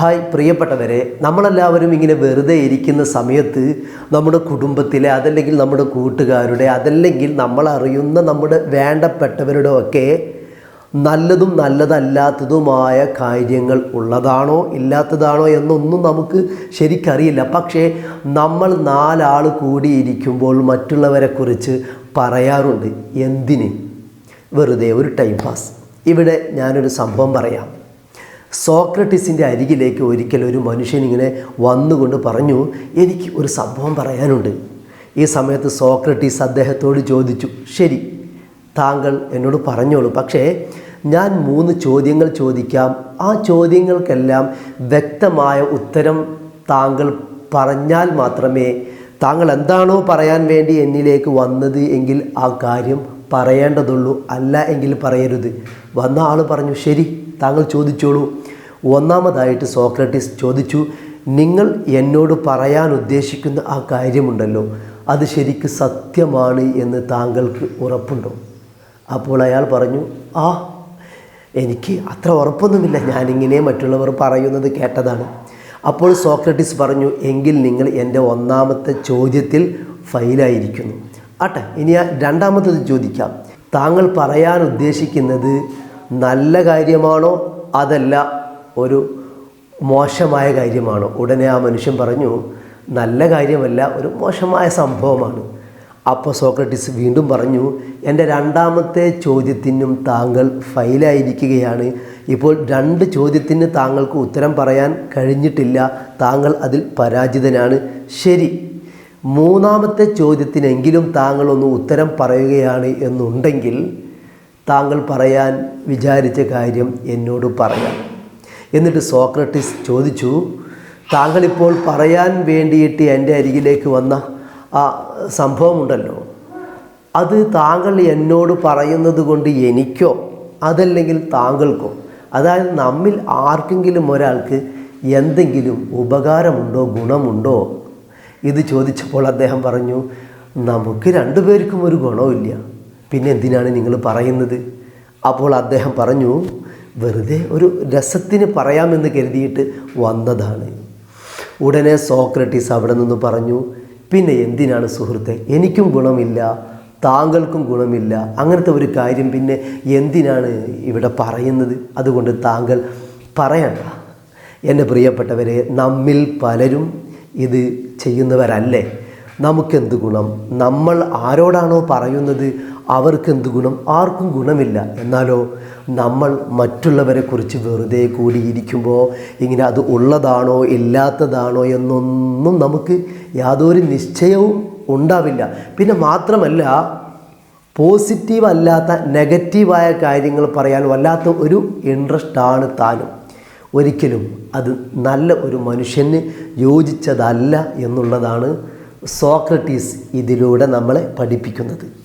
Hi പ്രിയപ്പെട്ടവരെ നമ്മളെല്ലാവരും ഇങ്ങനെ വെറുതെ ഇരിക്കുന്ന സമയത്ത് നമ്മുടെ കുടുംബത്തിലെ അതല്ലെങ്കിൽ നമ്മുടെ കൂട്ടുകാരുടെ അതല്ലെങ്കിൽ നമ്മളറിയുന്ന നമ്മുടെ വേണ്ടപ്പെട്ടവരുടെ ഒക്കെ നല്ലതും നല്ലതല്ലാത്തതുമായ കാര്യങ്ങൾ ഉള്ളതാണോ ഇല്ലാത്തതാണോ എന്നൊന്നും നമുക്ക് ശരിക്കറിയില്ല. പക്ഷേ നമ്മൾ നാലാൾ കൂടിയിരിക്കുമ്പോൾ മറ്റുള്ളവരെക്കുറിച്ച് പറയാറുണ്ട്. എന്തിന്? വെറുതെ ഒരു ടൈം പാസ്. ഇവിടെ ഞാനൊരു സംഭവം പറയാം. സോക്രട്ടീസിന്റെ അരികിലേക്ക് ഒരിക്കൽ ഒരു മനുഷ്യൻ ഇങ്ങനെ വന്നുകൊണ്ട് പറഞ്ഞു എനിക്ക് ഒരു സംഭവം പറയാനുണ്ട്. ഈ സമയത്ത് സോക്രട്ടീസ് അദ്ദേഹത്തോട് ചോദിച്ചു ശരി താങ്കൾ എന്നോട് പറഞ്ഞോളൂ. പക്ഷേ ഞാൻ മൂന്ന് ചോദ്യങ്ങൾ ചോദിക്കാം. ആ ചോദ്യങ്ങൾക്കെല്ലാം വ്യക്തമായ ഉത്തരം താങ്കൾ പറഞ്ഞാൽ മാത്രമേ താങ്കൾ എന്താണോ പറയാൻ വേണ്ടി എന്നിലേക്ക് വന്നത് എങ്കിൽ ആ കാര്യം പറയേണ്ടതുള്ളൂ. അല്ല എങ്കിൽ പറയരുത്. വന്ന ആൾ പറഞ്ഞു ശരി താങ്കൾ ചോദിച്ചോളൂ. ഒന്നാമതായിട്ട് സോക്രട്ടീസ് ചോദിച്ചു നിങ്ങൾ എന്നോട് പറയാൻ ഉദ്ദേശിക്കുന്ന ആ കാര്യമുണ്ടല്ലോ അത് ശരിക്ക് സത്യമാണ് എന്ന് താങ്കൾക്ക് ഉറപ്പുണ്ടോ? അപ്പോൾ അയാൾ പറഞ്ഞു ആ എനിക്ക് അത്ര ഉറപ്പൊന്നുമില്ല ഞാനിങ്ങനെ മറ്റുള്ളവർ പറയുന്നത് കേട്ടതാണ്. അപ്പോൾ സോക്രട്ടീസ് പറഞ്ഞു എങ്കിൽ നിങ്ങൾ എന്റെ ഒന്നാമത്തെ ചോദ്യത്തിൽ ഫെയിലായിരിക്കുന്നു. ആട്ടെ ഇനി രണ്ടാമത്തത് ചോദിക്കാം. താങ്കൾ പറയാൻ ഉദ്ദേശിക്കുന്നത് നല്ല കാര്യമാണോ? അതല്ല ഒരു മോശമായ കാര്യമാണോ? ഉടനെ ആ മനുഷ്യൻ പറഞ്ഞു നല്ല കാര്യമല്ല ഒരു മോശമായ സംഭവമാണ്. അപ്പോൾ സോക്രട്ടീസ് വീണ്ടും പറഞ്ഞു എന്റെ രണ്ടാമത്തെ ചോദ്യത്തിനും താങ്കൾ ഫെയിലായിരിക്കുകയാണ്. ഇപ്പോൾ രണ്ട് ചോദ്യത്തിന് താങ്കൾക്ക് ഉത്തരം പറയാൻ കഴിഞ്ഞിട്ടില്ല. താങ്കൾ അതിൽ പരാജിതനാണ്. ശരി. മൂന്നാമത്തെ ചോദ്യത്തിനെങ്കിലും താങ്കളൊന്ന് ഉത്തരം പറയുകയാണ് എന്നുണ്ടെങ്കിൽ താങ്കൾ പറയാൻ വിചാരിച്ച കാര്യം എന്നോട് പറയാം. എന്നിട്ട് സോക്രട്ടീസ് ചോദിച്ചു താങ്കളിപ്പോൾ പറയാൻ വേണ്ടിയിട്ട് എന്റെ അരികിലേക്ക് വന്ന ആ സംഭവമുണ്ടല്ലോ. അത് താങ്കൾ എന്നോട് പറയുന്നത് കൊണ്ട് എനിക്കോ? അതല്ലെങ്കിൽ താങ്കൾക്കോ? അതായത് നമ്മിൽ ആർക്കെങ്കിലും ഒരാൾക്ക് എന്തെങ്കിലും ഉപകാരമുണ്ടോ ഗുണമുണ്ടോ? ഇത് ചോദിച്ചപ്പോൾ അദ്ദേഹം പറഞ്ഞു നമുക്ക് രണ്ടുപേർക്കും ഒരു ഗുണമില്ല പിന്നെ എന്തിനാണ് നിങ്ങൾ പറയുന്നത്? അപ്പോൾ അദ്ദേഹം പറഞ്ഞു വെറുതെ ഒരു രസത്തിന് പറയാമെന്ന് കരുതിയിട്ട് വന്നതാണ്. ഉടനെ സോക്രട്ടീസ് അവിടെ നിന്ന് പറഞ്ഞു പിന്നെ എന്തിനാണ് സുഹൃത്തെ? എനിക്കും ഗുണമില്ല താങ്കൾക്കും ഗുണമില്ല. അങ്ങനത്തെ ഒരു കാര്യം പിന്നെ എന്തിനാണ് ഇവിടെ പറയുന്നത്? അതുകൊണ്ട് താങ്കൾ പറയണ്ട. എന്റെ പ്രിയപ്പെട്ടവരെ നമ്മിൽ പലരും ഇത് ചെയ്യുന്നവരല്ലേ? നമുക്കെന്ത് ഗുണം? നമ്മൾ ആരോടാണോ പറയുന്നത് അവർക്കെന്ത് ഗുണം? ആർക്കും ഗുണമില്ല. എന്നാലോ നമ്മൾ മറ്റുള്ളവരെ കുറിച്ച് വെറുതെ കൂടിയിരിക്കുമ്പോൾ ഇങ്ങനെ അത് ഉള്ളതാണോ ഇല്ലാത്തതാണോ എന്നൊന്നും നമുക്ക് യാതൊരു നിശ്ചയവും ഉണ്ടാവില്ല. പിന്നെ മാത്രമല്ല പോസിറ്റീവ് അല്ലാത്ത നെഗറ്റീവായ കാര്യങ്ങൾ പറയാൻ വല്ലാത്ത ഒരു ഇൻട്രസ്റ്റാണ് താനും. ഒരിക്കലും അത് നല്ല ഒരു മനുഷ്യന് യോജിച്ചതല്ല എന്നുള്ളതാണ് സോക്രട്ടീസ് ഇതിലൂടെ നമ്മളെ പഠിപ്പിക്കുന്നത്.